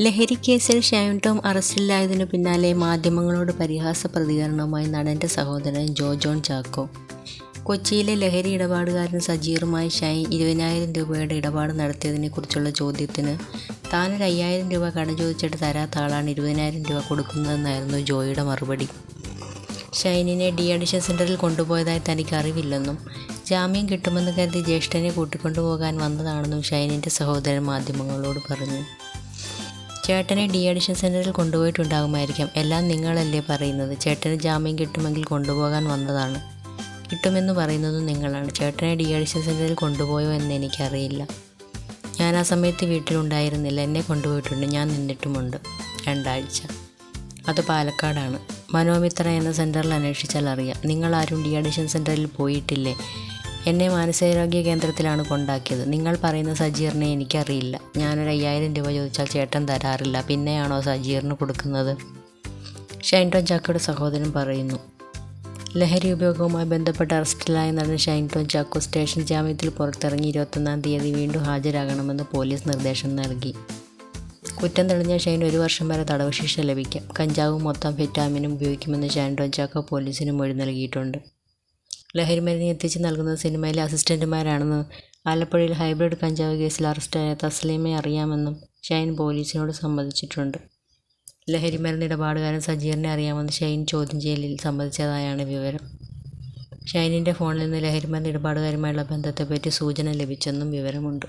ലഹരിക്കേസിൽ ഷൈൻ ടോം അറസ്റ്റിലായതിനു പിന്നാലെ മാധ്യമങ്ങളോട് പരിഹാസ പ്രതികരണവുമായി നടന്റെ സഹോദരൻ ജോ ജോൺ ചാക്കോ. കൊച്ചിയിലെ ലഹരി ഇടപാടുകാരൻ സജീറുമായി ഷൈൻ ഇരുപതിനായിരം രൂപയുടെ ഇടപാട് നടത്തിയതിനെക്കുറിച്ചുള്ള ചോദ്യത്തിന് താനൊരു അയ്യായിരം രൂപ കടം ചോദിച്ചിട്ട് തരാത്ത ആളാണ് ഇരുപതിനായിരം രൂപ കൊടുക്കുന്നതെന്നായിരുന്നു ജോയിയുടെ മറുപടി. ഷൈനിനെ ഡി അഡിഷൻ സെന്ററിൽ കൊണ്ടുപോയതായി തനിക്ക് അറിവില്ലെന്നും ജാമ്യം കിട്ടുമെന്ന് കരുതി ജ്യേഷ്ഠനെ കൂട്ടിക്കൊണ്ടുപോകാൻ വന്നതാണെന്നും ഷൈനിന്റെ സഹോദരൻ മാധ്യമങ്ങളോട് പറഞ്ഞു. ചേട്ടനെ ഡി അഡിഷൻ സെന്ററിൽ കൊണ്ടുപോയിട്ടുണ്ടാകുമായിരിക്കാം. എല്ലാം നിങ്ങളല്ലേ പറയുന്നത്. ചേട്ടന് ജാമ്യം കിട്ടുമെങ്കിൽ കൊണ്ടുപോകാൻ വന്നതാണ്. കിട്ടുമെന്ന് പറയുന്നതും നിങ്ങളാണ്. ചേട്ടനെ ഡി അഡിഷൻ സെന്ററിൽ കൊണ്ടുപോയോ എന്ന് എനിക്കറിയില്ല. ഞാൻ ആ സമയത്ത് വീട്ടിലുണ്ടായിരുന്നില്ല. എന്നെ കൊണ്ടുപോയിട്ടുണ്ട്. ഞാൻ നിന്നിട്ടുമുണ്ട്. രണ്ടാഴ്ച. അത് പാലക്കാടാണ്. മനോമിത്ര എന്ന സെന്ററിൽ അന്വേഷിച്ചാൽ അറിയാം. നിങ്ങൾ ആരും ഡി അഡിഷൻ സെന്ററിൽ പോയിട്ടില്ലേ? എന്നെ മാനസികാരോഗ്യ കേന്ദ്രത്തിലാണ് കൊണ്ടാക്കിയത്. നിങ്ങൾ പറയുന്ന സജീറിനെ എനിക്കറിയില്ല. ഞാനൊരു അയ്യായിരം രൂപ ചോദിച്ചാൽ ചേട്ടൻ തരാറില്ല. പിന്നെയാണോ സജീറിന് കൊടുക്കുന്നത്? ഷൈൻ ടോൺ ചാക്കോയുടെ സഹോദരൻ പറയുന്നു. ലഹരി ഉപയോഗവുമായി ബന്ധപ്പെട്ട് അറസ്റ്റിലായ നടൻ ഷൈൻ ടോൺ ചാക്കോ സ്റ്റേഷൻ ജാമ്യത്തിൽ പുറത്തിറങ്ങി ഇരുപത്തൊന്നാം തീയതി വീണ്ടും ഹാജരാകണമെന്ന് പോലീസ് നിർദ്ദേശം നൽകി. കുറ്റം തെളിഞ്ഞ ഷൈൻ ഒരു വർഷം വരെ തടവ് ശിക്ഷ ലഭിക്കാം. കഞ്ചാവും മൊത്തം ഫിറ്റാമിനും ഉപയോഗിക്കുമെന്ന് ഷൈൻ ടോൺ ചാക്കോ പോലീസിന് മൊഴി നൽകിയിട്ടുണ്ട്. ലഹരിമരുന്ന് എത്തിച്ച് നൽകുന്നത് സിനിമയിലെ അസിസ്റ്റന്റുമാരാണെന്നും ആലപ്പുഴയിൽ ഹൈബ്രിഡ് കഞ്ചാവ് കേസിൽ അറസ്റ്റായ തസ്ലീമയെ അറിയാമെന്നും ഷൈൻ പോലീസിനോട് സമ്മതിച്ചിട്ടുണ്ട്. ലഹരിമരുന്ന് ഇടപാടുകാരൻ സജീറിനെ അറിയാമെന്ന് ഷൈൻ ചോദ്യം ചെയ്യലിൽ സമ്മതിച്ചതായാണ് വിവരം. ഷൈനിന്റെ ഫോണിൽ നിന്ന് ലഹരിമരുന്ന് ഇടപാടുകാരുമായുള്ള ബന്ധത്തെപ്പറ്റി സൂചന ലഭിച്ചെന്നും വിവരമുണ്ട്.